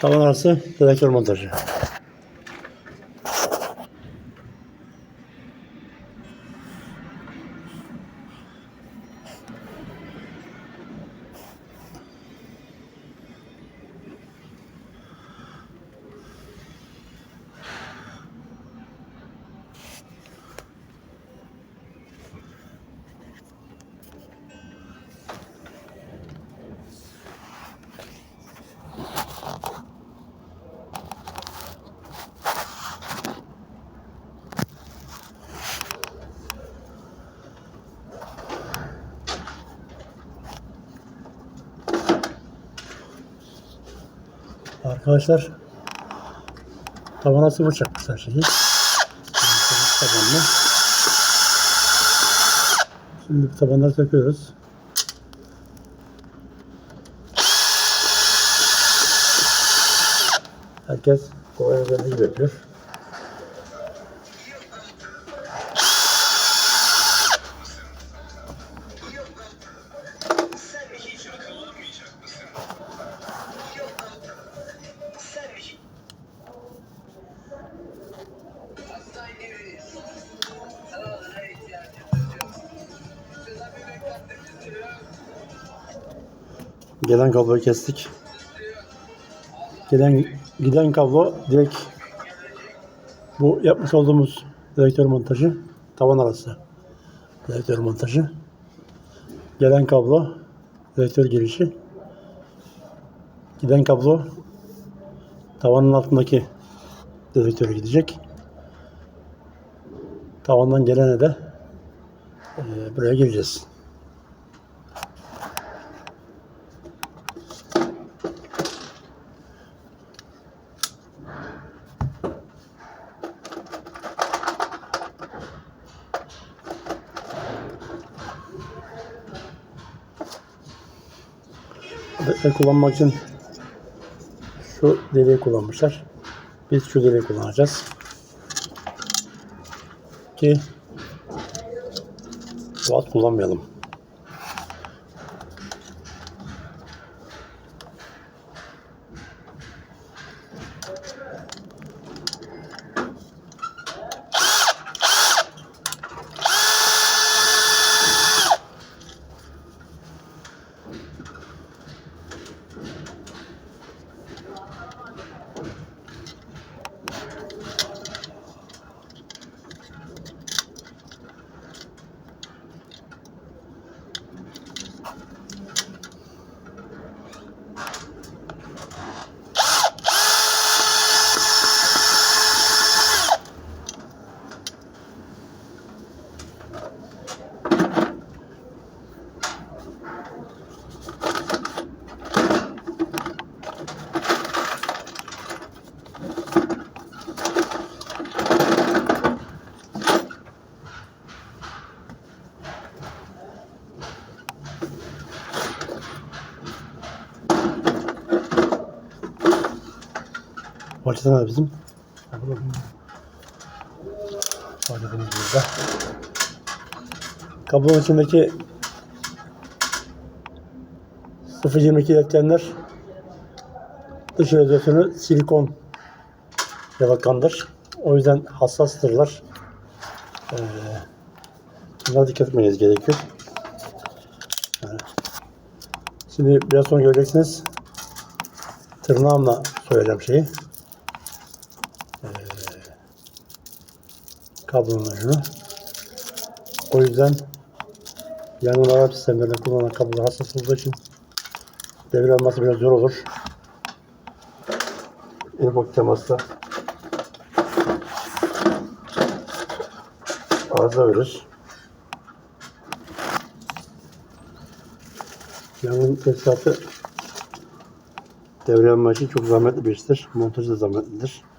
Tavan arası dedektör montajı. Arkadaşlar tavana sıvı çakmışlar şeyi. Tabanla. Şimdi bu tabanları. Herkes kolay özelliği yapıyor. Gelen kabloyu kestik. Gelen giden kablo direkt bu yapmış olduğumuz dedektör montajı tavan arası dedektör montajı. Gelen kablo dedektör girişi. Giden kablo tavanın altındaki dedektöre gidecek. Tavandan gelene de eee, buraya gireceğiz. Kullanmak için şu deliği kullanmışlar. Biz şu deliği kullanacağız. Ki watt kullanmayalım. Parçası nerede bizim? Kablonun içindeki 0.22 iletkenler dış radyasını silikon yalıtkandır. O yüzden hassastırlar. Ee, bunlara dikkat etmeniz gerekiyor. Şimdi biraz sonra göreceksiniz. Tırnağımla söyleyeceğim şeyi. Kablonun. O yüzden yanıl Arap sistemlerinde kullanılan kablolar hassas olduğu için devre alması biraz zor olur. En ufak temasta arıza verir. Yangın tesisatı devre alma için çok zahmetli bir iştir. Montajı da zahmetlidir.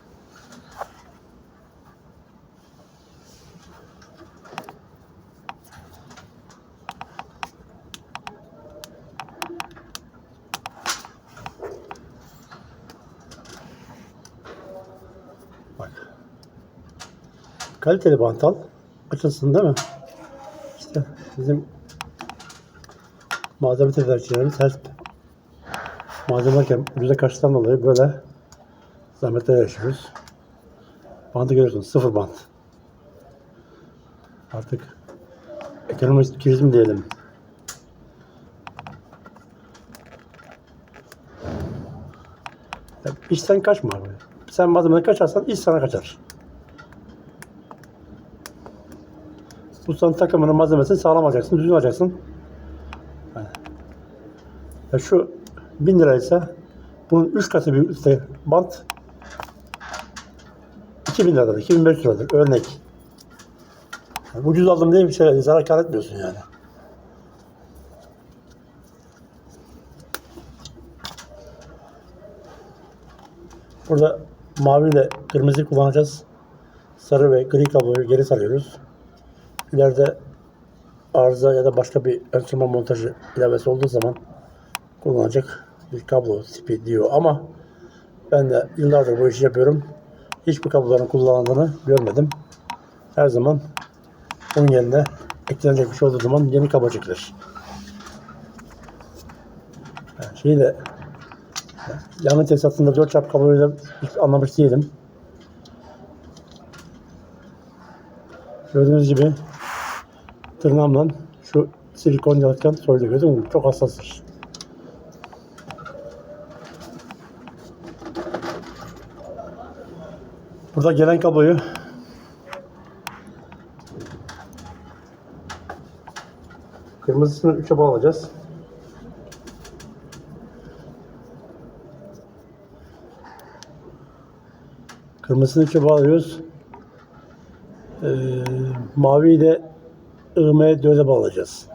Kaliteli bantal. Açılsın değil mi? İşte bizim malzeme tedarikçilerimiz her malzeme alırken yüzde kaçtan dolayı böyle zahmetler yaşıyoruz. Bandı görüyorsunuz sıfır bant. Artık ekonomik kriz mi diyelim. Ya işten kaçma abi. Sen malzemeden kaçarsan iş sana kaçar. Ustanın takımının malzemesini sağlam alacaksın, düzgün alacaksın. Ya şu 1000 liraysa bunun 3 katı bir üstte bant 2000 liradır, 2500 liradır örnek. Yani ucuz aldım diye bir şey zarar kar etmiyorsun yani. Burada mavi ile kırmızı kullanacağız. Sarı ve gri kabloyu geri sarıyoruz. İleride arıza ya da başka bir enstrüman montajı ilavesi olduğu zaman kullanacak bir kablo tipi diyor ama ben de yıllardır bu işi yapıyorum. Hiçbir kabloların kullanıldığını görmedim. Her zaman onun yerine eklenecek bir şey olduğu zaman yeni kablo çekilir. Yani şeyi de Yangın tesisatında 4 çap kabloyla hiç anlamış değilim. Gördüğünüz gibi tırnağımla şu silikon yalıtkan soydu gördün mü? Çok hassastır. Burada gelen kabloyu kırmızısını 3'e bağlayacağız. Kırmızısını üçe bağlıyoruz. Ee, maviyi de IM 4'e bağlayacağız.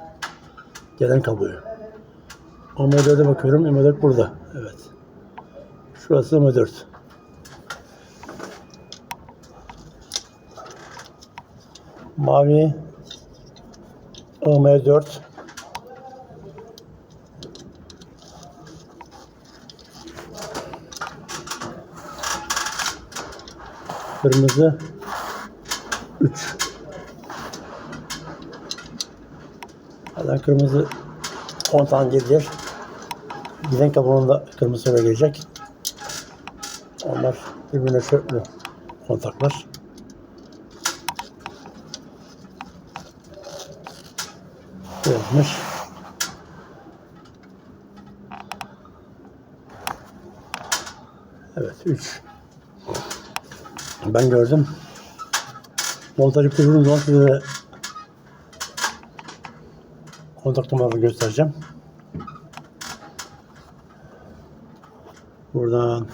Gelen kabloyu. IM 4'e bakıyorum. IM 4 burada. Evet. Şurası IM 4. Mavi IM 4 Kırmızı 3. Zaten kırmızı 10 tane gelecek. Giden kabuğunun da kırmızı öyle gelecek. Onlar birbirine şöyle kontaklar. Yazmış. Evet 3. Ben gördüm. Montajı kurduğum zaman size de kontak numaraları göstereceğim. Buradan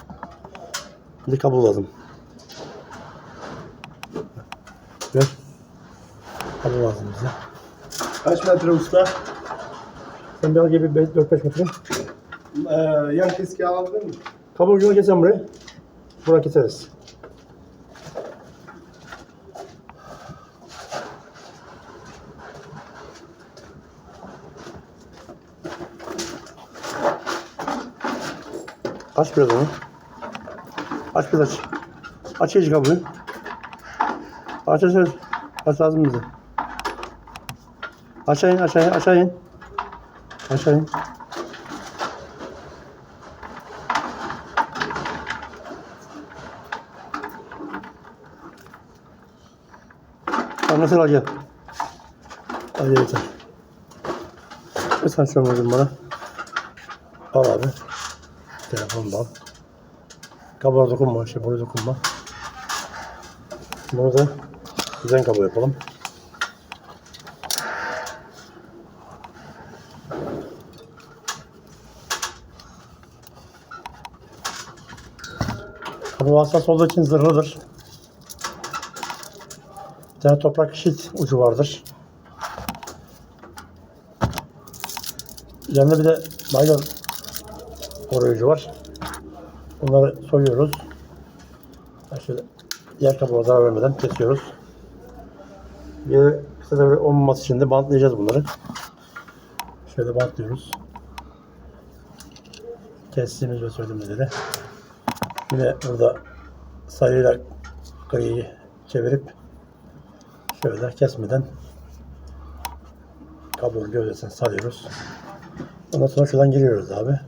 bir kablo lazım. Gör. Kablo lazım bize. Kaç metre usta? Sen bir al gibi 4-5 metre. Ee, yan keski alabilir mi? Kablo ucunu keselim buraya. Buraya keseriz. Aç biraz onu. Aç biraz aç. Aç iyice kabloyu. Aç aç aç. Aç lazım bize. Aşağı in aşağı in aşağı in. Aşağı gel yeter. Sen şunu bana. Al abi. Telefonu da al. Kabloya dokunma, şey buraya dokunma. Bunu da düzen kablo yapalım. Kablo hassas olduğu için zırhlıdır. Bir tane toprak şit ucu vardır. Yanında bir de naylon koruyucu var. Bunları soyuyoruz. Şöyle diğer kabuğa zarar vermeden kesiyoruz. Bir kısa devre olmaması için de bantlayacağız bunları. Şöyle bantlıyoruz. Kestiğimiz ve söylediğimizleri. Yine burada sayıyla griyi çevirip şöyle kesmeden kablonun gövdesini sarıyoruz. Ondan sonra şuradan giriyoruz abi.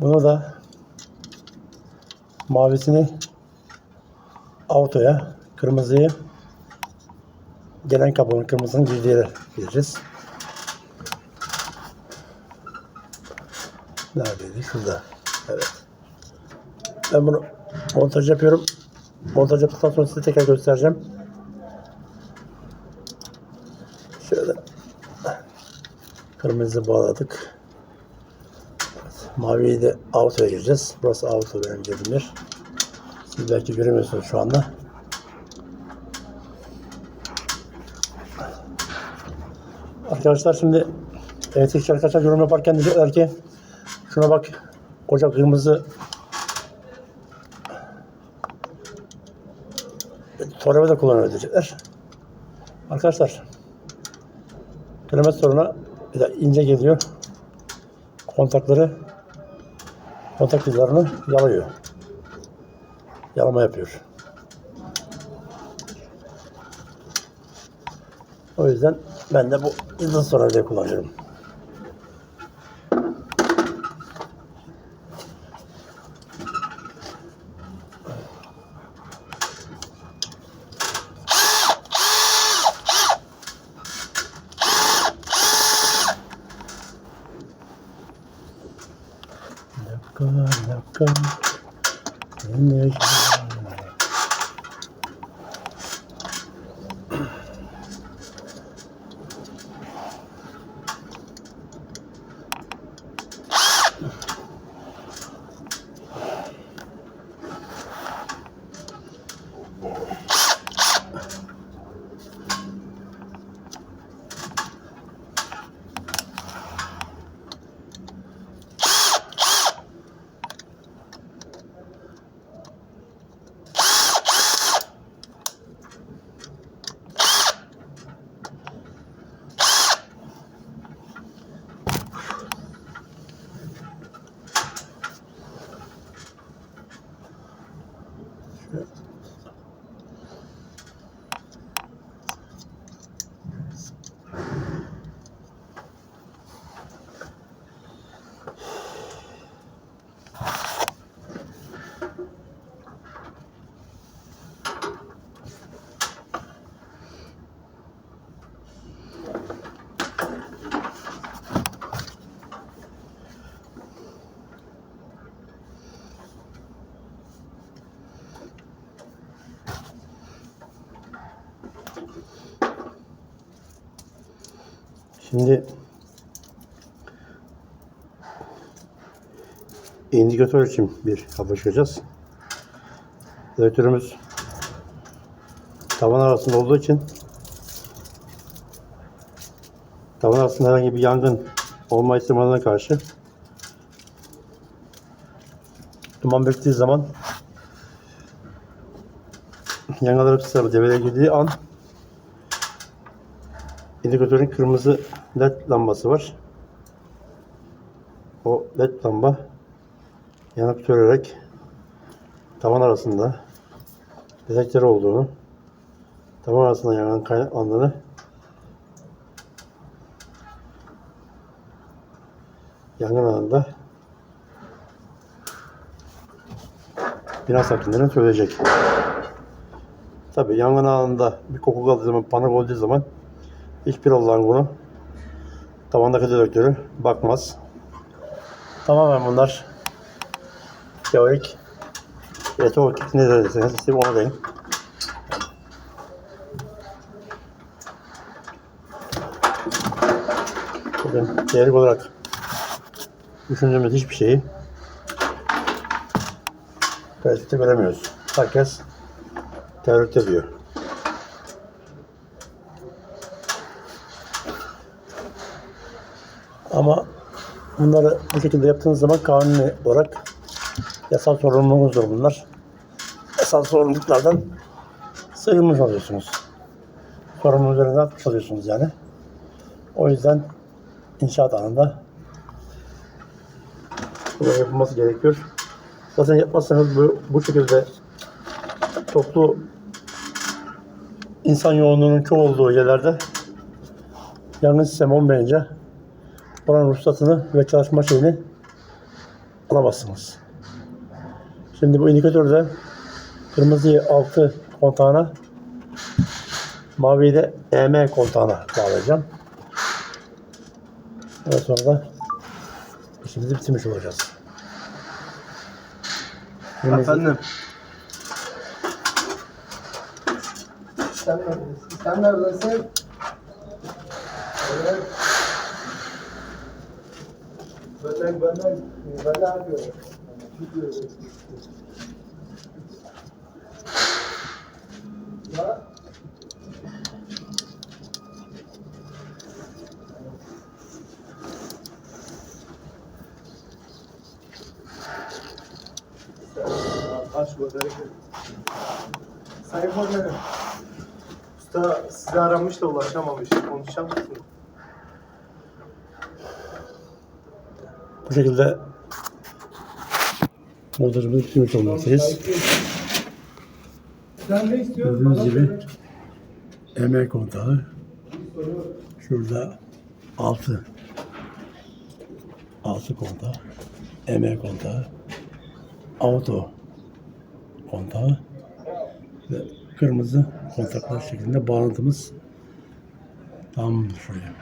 Bunu da mavisini autoya, kırmızıyı gelen kabuğun kırmızının girdiği yere gireceğiz. Neredeydi? Şurada. Evet. Ben bunu montaj yapıyorum. Montaj yaptıktan sonra size tekrar göstereceğim. Şöyle kırmızı bağladık. Maviyi de auto'ya gireceğiz. Burası auto benim yer. Siz belki göremiyorsunuz şu anda. Arkadaşlar şimdi elektrikçi arkadaşlar yorum yaparken diyecekler ki şuna bak koca kırmızı tornavida da kullanıyor diyecekler. Arkadaşlar kilometre sonra bir de ince geliyor. Kontakları kontak vidalarını yalıyor. Yalama yapıyor. O yüzden ben de bu yıldız tornavidayı kullanıyorum. Bir dakika, bir dakika. Ne Şimdi indikatör için bir kablo çıkacağız. Rektörümüz tavan arasında olduğu için tavan arasında herhangi bir yangın olma ihtimaline karşı duman biriktiği zaman yangınların kısa devreye girdiği an indikatörün kırmızı led lambası var. O led lamba yanıp sönerek tavan arasında dedektör olduğunu, tavan arasında yangın kaynaklandığını yangın anında bina sakinlerine söyleyecek. Tabi yangın anında bir koku kaldığı zaman, panik olduğu zaman hiçbir Allah'ın kulu tavandaki dedektörü bakmaz. Tamamen bunlar teorik teorik ne derseniz size onu deyin. Bugün teorik olarak düşündüğümüz hiçbir şeyi pratikte göremiyoruz. Herkes teorikte diyor. Ama bunları bu şekilde yaptığınız zaman kanuni olarak yasal sorumluluğunuzdur bunlar. Yasal sorumluluklardan sıyrılmış oluyorsunuz. Sorumluluğu üzerinden atmış oluyorsunuz yani. O yüzden inşaat anında bunun yapılması gerekiyor. Zaten yapmazsanız bu, bu şekilde toplu insan yoğunluğunun çok olduğu yerlerde yangın sistemi olmayınca oranın ruhsatını ve çalışma şeyini alamazsınız. Şimdi bu indikatörde kırmızıyı altı kontağına maviyi de EM kontağına bağlayacağım. Ondan sonra da işimizi bitirmiş olacağız. Kırmızı- Efendim. Sen neredesin? Sen neredesin? Evet. Benden, benden, ben ne yapıyorum? Ya. Aç bakalım. Sayın Kornelim. Usta sizi aramış da ulaşamamış. Konuşacak mısınız? Bu şekilde montajımızı bitirmiş istiyorsun? Gördüğünüz gibi söyle. EM kontağı. Şurada 6 6 kontağı. EM kontağı. Auto kontağı. Ve kırmızı kontaklar şeklinde bağlantımız tam şuraya.